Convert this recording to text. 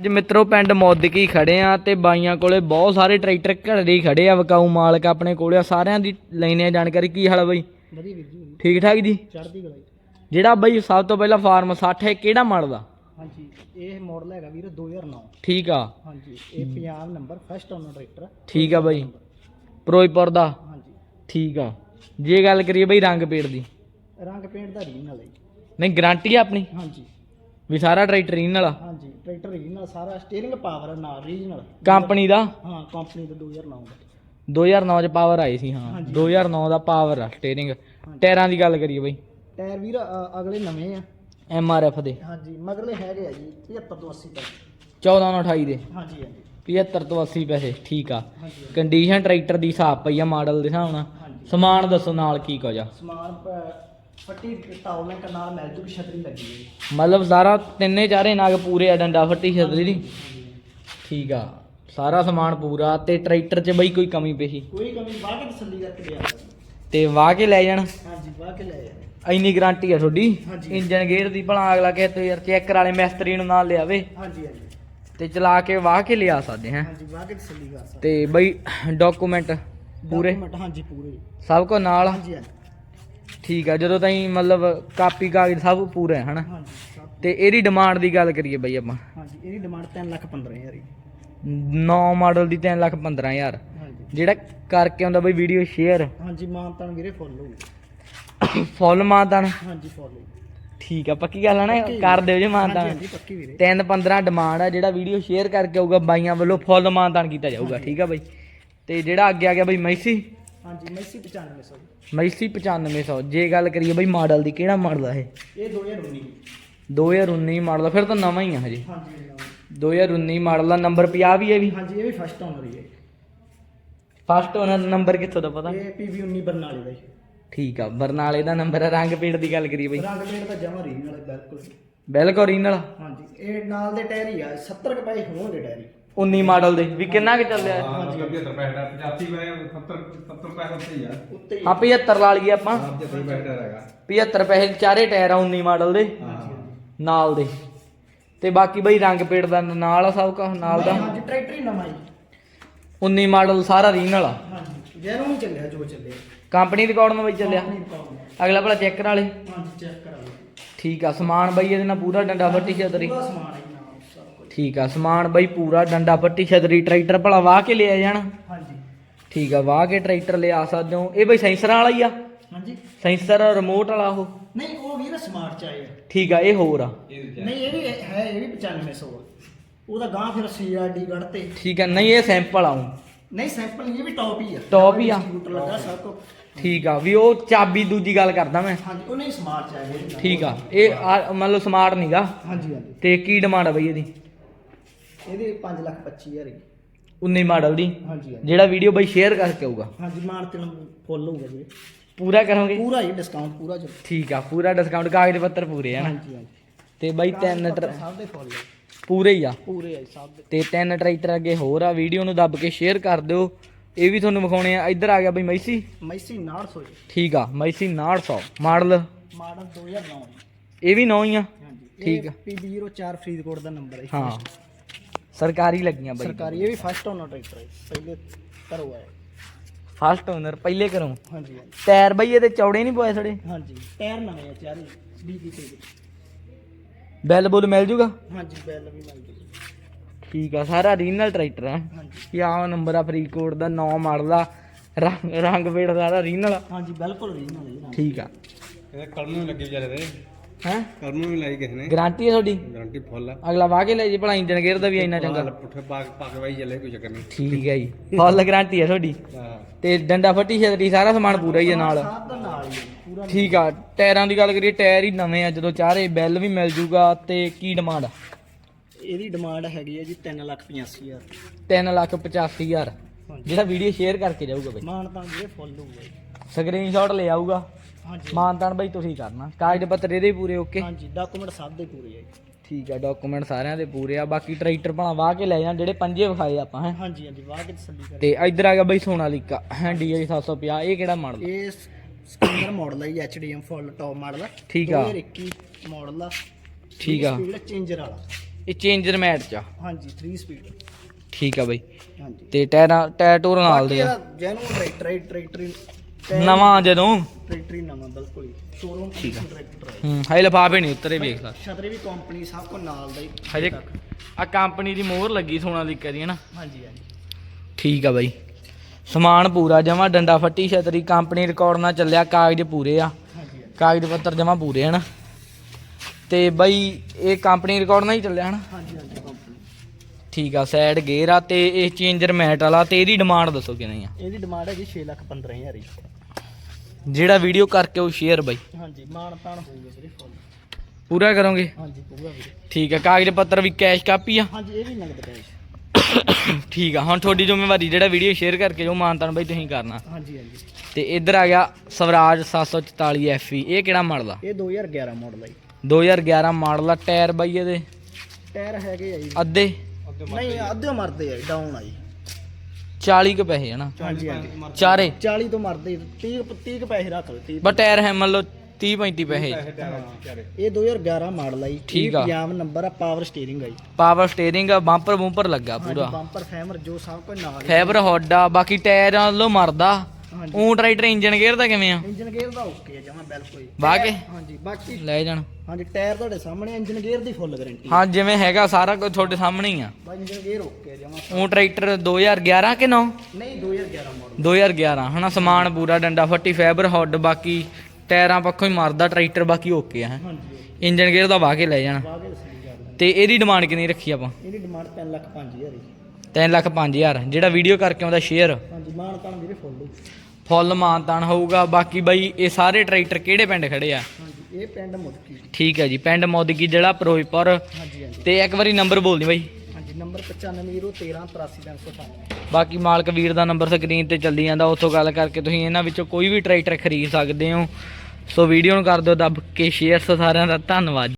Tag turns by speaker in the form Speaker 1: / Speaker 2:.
Speaker 1: ਅੱਜ ਮਿੱਤਰੋ ਪਿੰਡ ਮੋਦਕੀ ਖੜੇ ਆ ਤੇ ਬਾਈਆਂ ਕੋਲੇ ਬਹੁਤ ਸਾਰੇ ਟਰੈਕਟਰ ਹੀ ਖੜੇ ਆ ਵਕਾਊ ਮਾਲਕ ਆਪਣੇ ਕੋਲੇ ਆ ਸਾਰਿਆਂ ਦੀ ਲੈਣੇ ਜਾਣਕਾਰੀ ਕੀ ਹਾਲ ਆ ਬਾਈ?
Speaker 2: ਵਧੀਆ ਵੀਰ ਜੀ
Speaker 1: ਠੀਕ ਠਾਕ ਜੀ?
Speaker 2: ਚੜ੍ਹਦੀ ਕਲਾ ਜੀ।
Speaker 1: ਜਿਹੜਾ ਬਾਈ ਸਭ ਤੋਂ ਪਹਿਲਾਂ ਫਾਰਮ 60 ਹੈ ਕਿਹੜਾ ਮਾਡਲ ਦਾ
Speaker 2: ਹਾਂਜੀ ਇਹ ਮਾਡਲ ਹੈਗਾ ਵੀਰ 2009
Speaker 1: ਠੀਕ ਆ।
Speaker 2: ਹਾਂਜੀ ਇਹ Punjab number first owner tractor
Speaker 1: ਠੀਕ ਆ ਬਾਈ। ਫਿਰੋਜ਼ਪੁਰ ਦਾ?
Speaker 2: ਹਾਂਜੀ।
Speaker 1: ਠੀਕ ਆ। ਜੇ ਗੱਲ ਕਰੀਏ ਬਾਈ ਰੰਗ ਪੇੜ ਦੀ?
Speaker 2: ਰੰਗ ਪੇਂਟ ਦਾ।
Speaker 1: ਨਹੀਂ ਗਾਰੰਟੀ ਆ ਆਪਣੀ?
Speaker 2: ਹਾਂਜੀ।
Speaker 1: ਵੀ ਸਾਰਾ ਟਰੈਕਟਰ ਆ?
Speaker 2: ਹਾਂਜੀ। ਟਰੈਕਟਰ ਰੀਜਨਲ ਸਾਰਾ ਸਟੀਅਰਿੰਗ ਪਾਵਰ ਨਾਲ ਰੀਜਨਲ
Speaker 1: ਕੰਪਨੀ ਦਾ?
Speaker 2: ਹਾਂ ਕੰਪਨੀ ਦਾ 2009 ਦਾ।
Speaker 1: 2009 ਚ ਪਾਵਰ ਆਈ ਸੀ ਹਾਂ।
Speaker 2: ਹਾਂਜੀ।
Speaker 1: 2009 ਦਾ ਪਾਵਰ ਆ ਸਟੀਅਰਿੰਗ ਟਾਇਰਾਂ ਦੀ ਗੱਲ ਕਰੀਏ ਬਾਈ।
Speaker 2: ਟਾਇਰ ਵੀਰ ਅ, ਅਗਲੇ ਨਵੇਂ ਆ।
Speaker 1: ਐਮ ਆਰ ਐਫ ਦੇ।
Speaker 2: ਹਾਂਜੀ ਮਗਰਲੇ ਹੈਗੇ ਆ ਜੀ 75 ਤੋਂ 80 ਤੱਕ
Speaker 1: 14 ਨਾਲ 28 ਦੇ।
Speaker 2: ਹਾਂਜੀ ਹਾਂਜੀ।
Speaker 1: 75 ਤੋਂ 80 ਪੈਸੇ ਠੀਕ ਆ।
Speaker 2: ਹਾਂਜੀ
Speaker 1: ਕੰਡੀਸ਼ਨ ਟਰੈਕਟਰ ਦੀ ਹਿਸਾਬ ਪਈ ਆ ਮਾਡਲ ਦੇ ਹਿਸਾਬ ਨਾਲ।
Speaker 2: ਹਾਂਜੀ।
Speaker 1: ਸਮਾਨ ਦੱਸੋ ਨਾਲ ਕੀ ਕੁਝ ਆ।
Speaker 2: ਸਮਾਨ ਪ- ਫੱਟੀ ਟਾਉਲੈਂਕ ਨਾਲ ਮਿਲ ਜੂਗੀ ਛਤਰੀ ਲੱਗੀ ਹੈ ਜੀ।
Speaker 1: ਮਤਲਬ ਸਾਰਾ ਤਿੰਨੇ ਚਾਰੇ ਨਾਗ ਪੂਰੇ ਆ ਡੰਡਾ ਫੱਟੀ ਛਤਰੀ ਦੀ? ਠੀਕ ਆ। ਸਾਰਾ ਸਮਾਨ ਪੂਰਾ ਤੇ ਟਰੈਕਟਰ 'ਚ ਬਈ ਕੋਈ ਕਮੀ ਪੇਸ਼ੀ
Speaker 2: ਕੋਈ ਕਮੀ ਬਾਅਦ ਵਿੱਚ ਤਸੱਲੀ ਕਰਕੇ ਲਿਆ।
Speaker 1: ਤੇ ਵਾਹ ਕੇ ਲੈ ਜਾਣ?
Speaker 2: ਹਾਂਜੀ ਬਾਅਦ ਕੇ ਲੈ ਜਾ
Speaker 1: ਇੰਨੀ ਗਾਰੰਟੀ ਆ ਤੁਹਾਡੀ?
Speaker 2: ਹਾਂਜੀ।
Speaker 1: ਇੰਜਨ ਗੇਅਰ ਦੀ ਭਲਾ ਅਗਲਾ ਕਹੇ ਤੇ ਯਾਰ ਚੈੱਕ ਵਾਲੇ ਮਿਸਤਰੀ ਨੂੰ ਨਾਲ ਲਿਆਵੇ।
Speaker 2: ਹਾਂਜੀ ਹਾਂਜੀ।
Speaker 1: ਤੇ ਚਲਾ ਕੇ ਵਾਹ ਕੇ ਲਿਆ ਸਕਦੇ ਹਾਂ।
Speaker 2: ਹਾਂਜੀ ਬਾਅਦ ਵਿੱਚ ਤਸੱਲੀ ਕਰ ਸਕਦੇ।
Speaker 1: ਤੇ ਬਈ ਡਾਕੂਮੈਂਟ ਪੂਰੇ?
Speaker 2: Document, ਹਾਂਜੀ ਪੂਰੇ।
Speaker 1: ਸਭ ਕੋ ਨਾਲ?
Speaker 2: ਹਾਂਜੀ ਹਾਂਜੀ।
Speaker 1: ਠੀਕ ਆ ਜਦੋਂ ਤਾਈਂ ਮਤਲਬ ਕਾਪੀ ਕਾਗਜ਼ ਸਭ ਪੂਰਾ ਹਨਾ?
Speaker 2: ਹਾਂਜੀ
Speaker 1: ਤੇ ਇਹਦੀ ਡਿਮਾਂਡ ਦੀ ਗੱਲ ਕਰੀਏ ਬਈ ਆਪਾਂ।
Speaker 2: ਹਾਂਜੀ ਇਹਦੀ ਡਿਮਾਂਡ 3 ਲੱਖ 15000 ਜੀ
Speaker 1: 9 ਮਾਡਲ ਦੀ 3 ਲੱਖ 15000
Speaker 2: ਹਾਂਜੀ।
Speaker 1: ਜਿਹੜਾ ਕਰਕੇ ਆਉਂਦਾ ਬਈ ਵੀਡੀਓ ਸ਼ੇਅਰ
Speaker 2: ਹਾਂਜੀ ਮਾਨਤਾਨ ਵੀਰੇ ਫੁੱਲ ਹੋਊ।
Speaker 1: ਫੁੱਲ ਮਾਨਦਾਨ
Speaker 2: ਹਾਂਜੀ ਫੁੱਲ ਹੋਊ।
Speaker 1: ਠੀਕ ਆ ਪੱਕੀ ਗੱਲ ਆ ਨਾ?
Speaker 2: ਪੱਕੀ
Speaker 1: ਕਰ ਦਿਓ ਜੇ
Speaker 2: ਹਾਂਜੀ
Speaker 1: ਮਾਨਦਾਨ
Speaker 2: ਹਾਂਜੀ ਪੱਕੀ ਵੀਰੇ।
Speaker 1: 3 15 ਡਿਮਾਂਡ ਆ ਜਿਹੜਾ ਵੀਡੀਓ ਸ਼ੇਅਰ ਕਰਕੇ ਆਊਗਾ ਬਾਈਆਂ ਵੱਲੋਂ ਫੁੱਲ ਮਾਨਦਾਨ ਕੀਤਾ ਜਾਊਗਾ ਠੀਕ ਆ ਬਈ? ਤੇ ਜਿਹੜਾ ਅੱਗੇ ਆ ਗਿਆ ਬਈ ਮੈਸੀ।
Speaker 2: ਹਾਂਜੀ ਮੈਸੀ 9500
Speaker 1: ਮੈਸੀ 9500 ਜੇ ਗੱਲ ਕਰੀਏ ਬਈ ਮਾਡਲ ਦੀ ਕਿਹੜਾ ਮਾਡਲ ਆ ਇਹ?
Speaker 2: ਇਹ 2019
Speaker 1: 2019 ਮਾਡਲ ਆ ਫਿਰ ਤਾਂ ਨਵਾਂ ਹੀ ਆ ਹਜੇ।
Speaker 2: ਹਾਂਜੀ ਨਵਾਂ।
Speaker 1: 2019 ਮਾਡਲ ਦਾ ਨੰਬਰ 50 ਵੀ ਹੈ ਵੀ?
Speaker 2: ਹਾਂਜੀ ਇਹ ਵੀ ਫਸਟ ਓਨਰ ਹੀ ਹੈ।
Speaker 1: ਫਸਟ ਓਨਰ ਨੰਬਰ ਕਿੱਥੋਂ ਦਾ ਪਤਾ?
Speaker 2: ਇਹ PV 19 ਬਰਨਾਲੇ ਦਾ ਜੀ
Speaker 1: ਠੀਕ ਆ ਬਰਨਾਲੇ ਦਾ ਨੰਬਰ ਆ ਰੰਗ ਪੇੜ ਦੀ ਗੱਲ ਕਰੀਏ ਬਈ।
Speaker 2: ਰੰਗ ਪੇਂਟ ਤਾਂ ਜਮਾ ਰੀਜਨਲ ਬਿਲਕੁਲ।
Speaker 1: ਬਿਲਕੁਲ ਓਰੀਜਨਲ
Speaker 2: ਹਾਂਜੀ ਇਹ ਨਾਲ ਦੇ ਟਾਇਰ ਹੀ ਆ 70 ਕੁ ਪੈਸੇ ਹੋਣਗੇ ਟਾਇਰ ਹੀ।
Speaker 1: 19 ਮਾਡਲ ਦੇ। ਵੀ ਕਿੰਨਾ ਕਿ ਚੱਲਿਆ?
Speaker 3: ਹਾਂ 75 ਪੈਸੇ ਦਾ 85 ਮੈਂ 70 70 ਪੈਸੇ ਉੱਤੇ ਹੀ ਆ।
Speaker 2: ਉੱਤੇ ਹੀ
Speaker 1: ਹਾਂ 75 ਲਾ ਲਈਏ ਆਪਾਂ।
Speaker 3: ਆਪ ਜੇ ਪੈਸੇ ਦਾ ਹੈਗਾ।
Speaker 1: 75 ਪੈਸੇ ਚਾਰੇ ਟਾਇਰ ਆ 19 ਮਾਡਲ ਦੇ।
Speaker 3: ਹਾਂ।
Speaker 1: ਨਾਲ ਦੇ। ਤੇ ਬਾਕੀ ਬਈ ਰੰਗ ਪੇੜ ਦਾ ਨਾਲ ਆ ਸਭ ਕੁਛ ਨਾਲ ਦਾ।
Speaker 2: ਹਾਂਜੀ ਟਰੈਕਟਰ ਹੀ ਨਵਾਂ ਜੀ।
Speaker 1: 19 ਮਾਡਲ ਸਾਰਾ ਰੀਜਨਲ ਆ
Speaker 2: ਹਾਂਜੀ ਜੈਨੂਨ ਹੀ ਚੱਲਿਆ ਜੋ ਚੱਲਿਆ।
Speaker 1: ਕੰਪਨੀ ਰਿਕਾਰਡ ਮੈਂ ਬਈ ਚੱਲਿਆ। ਅਗਲਾ ਭਲਾ ਚੈੱਕ ਕਰਾ ਲੇ।
Speaker 2: ਹਾਂਜੀ ਚੈੱਕ ਕਰਾ ਲਓ
Speaker 1: ਠੀਕ ਆ ਸਮਾਨ ਬਈ ਇਹਦੇ ਨਾਲ ਪੂਰਾ ਡੰਡਾ ਫੱਟੀ ਛਤਰੀ
Speaker 2: ਪੂਰਾ ਸਮਾਨ
Speaker 1: ਠੀਕ ਆ ਸਮਾਨ ਬਈ ਪੂਰਾ ਡੰਡਾ ਫੱਟੀ ਛਤਰੀ ਟਰੈਕਟਰ ਭਲਾ ਵਾਹ ਕੇ ਲਿਆ ਜਾਣ।
Speaker 2: ਹਾਂਜੀ।
Speaker 1: ਠੀਕ ਆ ਵਾਹ ਕੇ ਟਰੈਕਟਰ ਲਿਆ ਸਕਦੇ ਹੋ। ਇਹ ਬਈ ਸੈਂਸਰਾਂ ਵਾਲਾ ਹੀ ਆ?
Speaker 2: ਹਾਂਜੀ।
Speaker 1: ਸੈਂਸਰ ਰਿਮੋਟ ਵਾਲਾ ਉਹ?
Speaker 2: ਨਹੀਂ ਉਹ ਵੀਰ ਸਮਾਰਟ ਚ
Speaker 1: ਠੀਕ ਆ ਇਹ ਹੋਰ ਆ।
Speaker 2: ਨਹੀਂ ਇਹ ਵੀ ਹੈ ਇਹ ਵੀ 9500 ਆ। ਉਹਦਾ ਗਾਂ ਫਿਰ ਸੀਆਰਡੀ ਕੱਢਤੇ।
Speaker 1: ਠੀਕ ਆ ਨਹੀਂ ਇਹ ਸੈਂਪਲ ਆਉਂ
Speaker 2: ਨਹੀਂ ਸੈਂਪਲ ਇਹ ਵੀ ਟੌਪ ਹੀ ਆ।
Speaker 1: Top ਹੀ ਆ।
Speaker 2: ਲੱਗਾ ਸਭ ਕੁਝ
Speaker 1: ਠੀਕ ਆ ਵੀ ਉਹ ਚਾਬੀ ਦੂਜੀ ਗੱਲ ਕਰਦਾ ਮੈਂ।
Speaker 2: ਹਾਂਜੀ ਉਹ ਨਹੀਂ ਸਮਾਰਟ ਚ
Speaker 1: ਠੀਕ ਆ ਇਹ ਲਓ ਸਮਾਰਟ ਨਹੀਂਗਾ
Speaker 2: ਹਾਂਜੀ ਹਾਂਜੀ।
Speaker 1: ਤੇ ਕੀ ਡਿਮਾਂਡ ਆ ਬਈ ਇਹਦੀ?
Speaker 2: ਇਹਦੇ 5 ਲੱਖ 25000 ਹੈ।
Speaker 1: 19 ਮਾਡਲ ਦੀ?
Speaker 2: ਹਾਂਜੀ ਹਾਂਜੀ।
Speaker 1: ਜਿਹੜਾ ਵੀਡੀਓ ਬਈ ਸ਼ੇਅਰ ਕਰਕੇ ਆਊਗਾ?
Speaker 2: ਹਾਂਜੀ ਮਾਨ ਤੇ ਫੁੱਲ ਹੋਊਗਾ ਜੀ।
Speaker 1: ਪੂਰਾ ਕਰੋਗੇ?
Speaker 2: ਪੂਰਾ ਹੀ ਡਿਸਕਾਊਂਟ ਪੂਰਾ ਚੱਲ
Speaker 1: ਠੀਕ ਆ ਪੂਰਾ ਡਿਸਕਾਊਂਟ ਕਾਗਜ਼ ਪੱਤਰ ਪੂਰੇ ਆ ਨਾ?
Speaker 2: ਹਾਂਜੀ ਹਾਂਜੀ।
Speaker 1: ਤੇ ਬਈ ਤਿੰਨ ਟਰ-
Speaker 2: ਸਭ ਦੇ ਫੁੱਲ ਹੈ।
Speaker 1: ਪੂਰੇ ਹੀ ਆ?
Speaker 2: ਪੂਰੇ ਆ ਜੀ, ਸਭ ਦੇ।
Speaker 1: ਤੇ ਤਿੰਨ ਟਰੈਕਟਰ ਅੱਗੇ ਹੋਰ ਆ ਵੀਡੀਓ ਨੂੰ ਦੱਬ ਕੇ ਸ਼ੇਅਰ ਕਰ ਦਿਓ। ਇਹ ਵੀ ਤੁਹਾਨੂੰ ਵਿਖਾਉਣੇ ਆ। ਇੱਧਰ ਆ ਗਿਆ ਬਈ ਮੈਸੀ
Speaker 2: ਮੈਸੀ 900 ਜੀ।
Speaker 1: ਠੀਕ ਆ ਮੈਸੀ 900 ਮਾਡਲ?
Speaker 2: ਮਾਡਲ 2009
Speaker 1: ਇਹ ਵੀ ਨੌ ਹੀ ਆ?
Speaker 2: ਹਾਂਜੀ।
Speaker 1: ਠੀਕ ਆ।
Speaker 2: PB04 ਫਰੀਦਕੋਟ ਦਾ ਨੰਬਰ ਹੈ
Speaker 1: ਹਾਂ। ਸਰਕਾਰੀ ਲੱਗੀਆਂ ਬਈ।
Speaker 2: ਸਰਕਾਰੀ ਇਹ ਵੀ ਫਸਟ ਓਨਰ ਟਰੈਕਟਰ ਹੈ ਪਹਿਲੇ ਘਰੋਂ ਆਇਆ।
Speaker 1: ਫਸਟ ਓਨਰ ਪਹਿਲੇ ਕਰੂੰ
Speaker 2: ਹਾਂਜੀ ਹਾਂਜੀ।
Speaker 1: ਟਾਇਰ ਬਈ ਇਹਦੇ ਚੌੜੇ ਨਹੀਂ ਪਏ ਥੋੜੇ
Speaker 2: ਹਾਂਜੀ ਟਾਇਰ ਨਵੇਂ ਆ ਚਾਰੇ ਡੀਪੀ ਤੇ
Speaker 1: ਬੈਲ ਬੁੱਲ ਮਿਲ ਜੂਗਾ?
Speaker 2: ਹਾਂਜੀ ਬੈਲ ਵੀ ਮਿਲ ਜੂਗੀ।
Speaker 1: ਠੀਕ ਆ ਸਾਰਾ ਰੀਨਲ ਟਰੈਕਟਰ ਆ।
Speaker 2: ਹਾਂਜੀ।
Speaker 1: ਕੀ ਆ ਨੰਬਰ ਆ ਫਰੀਦਕੋਟ ਦਾ 9 ਮਾਡਲ ਦਾ ਰੰਗ ਰੰਗ ਪੇੜ ਦਾ ਰੀਨਲ
Speaker 2: ਹਾਂਜੀ ਬਿਲਕੁਲ ਰੀਜਨਲ ਹੈ ਜੀ
Speaker 1: ਠੀਕ ਆ।
Speaker 3: ਇਹ ਕਲਮ ਨੂੰ ਲੱਗੀ ਵਿਚਾਰੇ ਦੇ।
Speaker 1: ਹੈ?
Speaker 3: ਕਲਮ ਨੂੰ ਵੀ ਲਾਈ ਕਿਸੇ ਨੇ।
Speaker 1: ਗਾਰੰਟੀ ਹੈ ਤੁਹਾਡੀ?
Speaker 3: ਗਾਰੰਟੀ ਫੁੱਲ ਆ।
Speaker 1: ਅਗਲਾ ਵਾਹ ਕੇ ਲੈ ਜੀ ਭਲਾ ਇੰਜਨ ਗੇਅਰ ਦਾ ਵੀ ਇੰਨਾ ਚੰਗਾ।
Speaker 3: ਪੁੱਠੇ ਪਾ ਪਾ ਕੇ ਵਾਈ ਚੱਲੇ ਕੋਈ ਚੱਕਰ ਨਹੀਂ।
Speaker 1: ਠੀਕ ਹੈ ਜੀ। ਫੁੱਲ ਗਾਰੰਟੀ ਹੈ ਤੁਹਾਡੀ।
Speaker 3: ਹਾਂ।
Speaker 1: ਤੇ ਡੰਡਾ ਫੱਟੀ ਛਤਰੀ ਸਾਰਾ ਸਮਾਨ ਪੂਰਾ ਹੀ ਹੈ ਨਾਲ।
Speaker 2: ਸਾਹ ਦਾ ਨਾਲ ਹੀ ਹੈ, ਪੂਰਾ
Speaker 1: ਠੀਕ ਆ ਟਾਇਰਾਂ ਦੀ ਗੱਲ ਕਰੀਏ ਟਾਇਰ ਹੀ ਨਵੇਂ ਆ ਜਦੋਂ ਚਾਰੇ ਬੈਲ ਵੀ ਮਿਲ ਜੂਗਾ ਤੇ ਕੀ ਡਿਮਾਂਡ ਆ?
Speaker 2: ਇਹਦੀ ਡਿਮਾਂਡ ਹੈਗੀ ਹੈ ਜੀ 385000
Speaker 1: 3 ਲੱਖ 85000
Speaker 2: ਹਾਂਜੀ।
Speaker 1: ਜਿਹੜਾ ਵੀਡੀਓ ਸ਼ੇਅਰ ਕਰਕੇ ਜਾਊਗਾ ਬਈ।
Speaker 2: ਮਾਨ ਤਾਂ ਵੀਰੇ ਫੁੱਲ ਹੋਊਗਾ ਜੀ।
Speaker 1: ਸਕਰੀਨਸ਼ਾਟ ਲੈ ਆਊਗਾ।
Speaker 2: ਹਾਂਜੀ।
Speaker 1: ਮਾਨਤਾਨ ਬਈ ਤੁਸੀਂ ਕਰਨਾ। ਕਾਗਜ਼ ਪੱਤਰ ਇਹਦੇ ਵੀ ਪੂਰੇ ਓਕੇ
Speaker 2: ਹਾਂਜੀ ਡਾਕੂਮੈਂਟ ਸਭ ਦੇ ਪੂਰੇ ਹੈ ਜੀ।
Speaker 1: ਠੀਕ ਆ ਡਾਕੂਮੈਂਟ ਸਾਰਿਆਂ ਦੇ ਪੂਰੇ ਆ। ਬਾਕੀ ਟਰੈਕਟਰ ਭਲਾ ਵਾਹ ਕੇ ਲੈ ਜਾਣ ਜਿਹੜੇ ਪੰਜੇ ਵਿਖਾਏ ਆਪਾਂ ਹੈ।
Speaker 2: ਹਾਂਜੀ ਹਾਂਜੀ ਵਾਹ ਕੇ ਤਸੱਲੀ ਕਰੇ।
Speaker 1: ਤੇ ਇੱਧਰ ਆ ਗਿਆ ਬਈ ਸੋਨਾਲੀਕਾ ਡੀਆਈ 750 ਇਹ ਕਿਹੜਾ ਮਾਡਲ
Speaker 2: ਇਹ ਸਕੂਨਰ ਮਾਡਲ ਹੈ ਜੀ ਐਚਡੀਐਮ ਫੁੱਲ ਟੌਪ ਮਾਡਲ
Speaker 1: ਠੀਕ ਆ।
Speaker 2: 2021 ਮਾਡਲ ਆ।
Speaker 1: ਠੀਕ ਆ।
Speaker 2: ਸਪੀਡ ਚੇਂਜਰ ਵਾਲਾ।
Speaker 1: ਇਹ ਚੇਂਜਰ ਮੈਟ ਚ ਆ।
Speaker 2: ਹਾਂਜੀ 3 ਸਪੀਡ
Speaker 1: ਠੀਕ ਆ ਬਾਈ।
Speaker 2: ਹਾਂਜੀ।
Speaker 1: ਤੇ ਟਾਇਰਾਂ ਟਾਇਰ ਟੂਰ ਨਾਲ ਦੇ ਆ।
Speaker 2: ਜੈਨੂਨ ਟਰੈਕਟਰ ਹੈ। ਟਰੈਕਟਰ
Speaker 1: ਨਵਾਂ ਜਦੋਂ?
Speaker 2: ਟਰੈਕਟਰ ਨਵਾਂ ਬਿਲਕੁਲ ਹੀ। ਸ਼ੋਰੂਮ
Speaker 1: ਠੀਕ ਆ।
Speaker 2: ਟਰੈਕਟਰ ਹੈ
Speaker 1: ਹੂੰ ਹਾਈ ਲਫਾਫੇ ਨਹੀਂ ਉਤਰੇ ਵੇਖ ਲੈ।
Speaker 2: ਛਤਰੀ ਵੀ ਕੰਪਨੀ ਸਭ ਕੋ ਨਾਲ ਦਾ ਹੀ
Speaker 1: ਹਜੇ ਆ ਕੰਪਨੀ ਦੀ ਮੋਹਰ ਲੱਗੀ ਸੋਨਾ ਦੀ ਕਰੀ ਹੈ ਨਾ
Speaker 2: ਹਾਂਜੀ ਹਾਂਜੀ।
Speaker 1: ਠੀਕ ਆ ਬਾਈ। ਸਮਾਨ ਪੂਰਾ ਜਮਾ ਡੰਡਾ ਫੱਟੀ ਛਤਰੀ ਕੰਪਨੀ ਰਿਕਾਰਡ ਨਾਲ ਚੱਲਿਆ ਕਾਗਜ਼ ਪੂਰੇ ਆ। ਕਾਗਜ਼ ਪੱਤਰ ਜਮਾ ਪੂਰੇ ਹਨ? ਤੇ ਬਾਈ ਇਹ ਕੰਪਨੀ ਰਿਕਾਰਡ ਨਾਲ ਹੀ ਚੱਲਿਆ ਹਨ?
Speaker 2: ਹਾਂਜੀ ਹਾਂਜੀ ਕੰਪਨੀ
Speaker 1: ਠੀਕ ਆ ਸਾਈਡ ਗੇਅਰ ਆ ਤੇ ਇਹ ਚੇਂਜਰ ਮੈਟ ਵਾਲਾ ਤੇ ਇਹਦੀ ਡਿਮਾਂਡ ਦੱਸੋ ਕਿੰਨੀ ਆ?
Speaker 2: ਇਹਦੀ ਡਿਮਾਂਡ ਹੈਗੀ 6 ਲੱਖ 15000 ਜੀ
Speaker 1: ਜਿਹੜਾ ਵੀਡੀਓ ਕਰਕੇ ਉਹ ਸ਼ੇਅਰ ਬਾਈ।
Speaker 2: ਹਾਂਜੀ ਮਾਨ ਤਾਨ ਹੋਊਗਾ ਵੀਰੇ ਫੁੱਲ
Speaker 1: ਪੂਰਾ ਕਰੋਗੇ?
Speaker 2: ਹਾਂਜੀ ਪੂਰਾ ਵੀਰੇ।
Speaker 1: ਠੀਕ ਆ ਕਾਗਜ਼ ਪੱਤਰ ਵੀ ਕੈਸ਼ ਕਾਪੀ ਆ?
Speaker 2: ਹਾਂਜੀ ਇਹ ਵੀ ਨਗਦ ਕੈਸ਼
Speaker 1: ਠੀਕ ਆ ਹੁਣ ਤੁਹਾਡੀ ਜ਼ਿੰਮੇਵਾਰੀ ਜਿਹੜਾ ਵੀਡੀਓ ਸ਼ੇਅਰ ਕਰਕੇ ਜੋ ਮਾਨਤਾਨ ਬਾਈ ਤੁਸੀਂ ਕਰਨਾ।
Speaker 2: ਹਾਂਜੀ ਹਾਂਜੀ।
Speaker 1: ਤੇ ਇੱਧਰ ਆ ਗਿਆ ਸਵਰਾਜ 744 FE ਇਹ ਕਿਹੜਾ ਮਾਡਲ ਆ?
Speaker 2: ਇਹ 2011 ਮਾਡਲ ਹੈ ਜੀ।
Speaker 1: 2011 ਮਾਡਲ ਆ ਟਾਇਰ ਬਾਈ ਇਹਦੇ।
Speaker 2: ਟਾਇਰ ਹੈਗੇ ਆ ਜੀ।
Speaker 1: ਅੱਧੇ?
Speaker 2: ਨਹੀਂ ਅੱਧੇ ਮਰਦੇ ਆ ਡਾਊਨ ਆ ਜੀ।
Speaker 1: 40 ਕੁ ਪੈਸੇ ਹਨਾ?
Speaker 2: ਹਾਂਜੀ ਹਾਂਜੀ।
Speaker 1: ਚਾਰੇ?
Speaker 2: 40 ਤੋਂ ਮਰਦੇ 30 30 ਕੁ ਪੈਸੇ ਰੱਖ ਲਓ 30
Speaker 1: ਬਟ ਟਾਇਰ ਹੈ ਮੰਨ ਲਓ 30 35 ਪੈਸੇ।
Speaker 2: ਇਹ 2011 ਮਾਡਲ ਆ ਜੀ।
Speaker 1: ਠੀਕ ਆ।
Speaker 2: ਪੰਜਾਬ ਨੰਬਰ ਆ ਪਾਵਰ ਸਟੀਅਰਿੰਗ ਆ ਜੀ।
Speaker 1: ਪਾਵਰ ਸਟੀਅਰਿੰਗ ਆ ਬੰਪਰ ਬੂੰਪਰ ਲੱਗਾ ਪੂਰਾ।
Speaker 2: ਬੰਪਰ ਫੈਮਰ ਜੋ ਸਭ ਕੁਝ ਨਾਲ ਹੀ।
Speaker 1: ਫਾਈਬਰ ਹੌਡ ਬਾਕੀ ਟਾਇਰਾਂ ਵੱਲੋਂ ਮਰਦਾ। ਊਂ ਟਰੈਕਟਰ ਇੰਜਨ ਗੇਅਰ ਦਾ ਕਿਵੇਂ ਆ?
Speaker 2: ਇੰਜਨ ਗੇਅਰ ਦਾ ਓਕੇ ਆ ਜਮਾ ਬਿਲਕੁਲ ਹੀ।
Speaker 1: ਵਾਹ ਕੇ।
Speaker 2: ਹਾਂਜੀ ਬਾਕੀ
Speaker 1: ਲੈ ਜਾਣ।
Speaker 2: ਹਾਂਜੀ ਟਾਇਰ ਤੁਹਾਡੇ ਸਾਹਮਣੇ ਇੰਜਨ ਗੇਅਰ ਦੀ ਫੁੱਲ ਗਾਰੰਟੀ।
Speaker 1: ਹਾਂ ਜਿਵੇਂ ਹੈਗਾ ਸਾਰਾ ਕੁਝ ਤੁਹਾਡੇ ਸਾਹਮਣੇ ਹੀ ਆ।
Speaker 2: ਇੰਜਨ ਗੇਅਰ ਓਕੇ ਆ ਜਮਾ।
Speaker 1: ਊਂ ਟਰੈਕਟਰ 2011 ਕਿ ਨੋ?
Speaker 2: ਨਹੀਂ 2011 ਮਾਡਲ
Speaker 1: 2011 ਹਨਾ ਸਮਾਨ ਪੂਰਾ ਡੰਡਾ ਫੱਟੀ ਫਾਈਬਰ ਹੌਡ ਬਾਕੀ ਟਾਇਰਾਂ ਪੱਖੋਂ ਹੀ ਮਾਰਦਾ ਟਰੈਕਟਰ ਬਾਕੀ ਓਕੇ ਆ ਹੈਂ।
Speaker 2: ਹਾਂਜੀ
Speaker 1: ਇੰਜਨ ਗੇਅਰ ਦਾ ਵਾਹ ਕੇ ਲੈ ਜਾਣਾ।
Speaker 2: ਬਾਗੇ ਸਹੀ ਗੱਲ ਹੈ।
Speaker 1: ਤੇ ਇਹਦੀ ਡਿਮਾਂਡ ਕਿੰਨੀ ਰੱਖੀ ਆਪਾਂ?
Speaker 2: ਇਹਦੀ ਡਿਮਾਂਡ 3 ਲੱਖ 5000 ਜੀ।
Speaker 1: 3 ਲੱਖ 5000 ਜਿਹੜਾ ਵੀਡੀਓ ਕਰਕੇ ਆਉਂਦਾ ਸ਼ੇਅਰ।
Speaker 2: ਹਾਂਜੀ ਮਾਨ ਤਾਨ ਵੀਰੇ ਫੁੱਲ ਹੀ।
Speaker 1: ਫੁੱਲ ਮਾਨਤਾਨ ਹੋਊਗਾ ਬਾਕੀ ਬਾਈ ਇਹ ਸਾਰੇ ਟਰੈਕਟਰ ਕਿਹੜੇ ਪਿੰਡ ਖੜੇ ਆ?
Speaker 2: ਹਾਂਜੀ ਇਹ ਪਿੰਡ ਮੁਦਕੀ।
Speaker 1: ਠੀਕ ਹੈ ਜੀ ਪਿੰਡ ਮੋਦਗੀ ਜ਼ਿਲ੍ਹਾ ਫਿਰੋਜ਼ਪੁਰ।
Speaker 2: ਹਾਂਜੀ ਹਾਂਜੀ।
Speaker 1: ਤੇ ਇੱਕ ਵਾਰੀ ਨੰਬਰ ਬੋਲ ਦੀ ਬਾਈ।
Speaker 2: ਹਾਂਜੀ ਨੰਬਰ 9501383398
Speaker 1: ਬਾਕੀ ਮਾਲਕ ਵੀਰ ਦਾ ਨੰਬਰ ਸਕਰੀਨ ਤੇ ਚੱਲੀ ਜਾਂਦਾ ਉੱਥੋਂ ਗੱਲ ਕਰਕੇ ਤੁਸੀਂ ਇਹਨਾਂ ਵਿੱਚੋਂ ਕੋਈ ਵੀ ਟਰੈਕਟਰ ਖਰੀਦ ਸਕਦੇ ਹੋ। ਸੋ ਵੀਡੀਓ ਨੂੰ ਕਰ ਦਿਓ ਦੱਬ ਕੇ ਸ਼ੇਅਰ ਸਾਰਿਆਂ ਦਾ ਧੰਨਵਾਦ।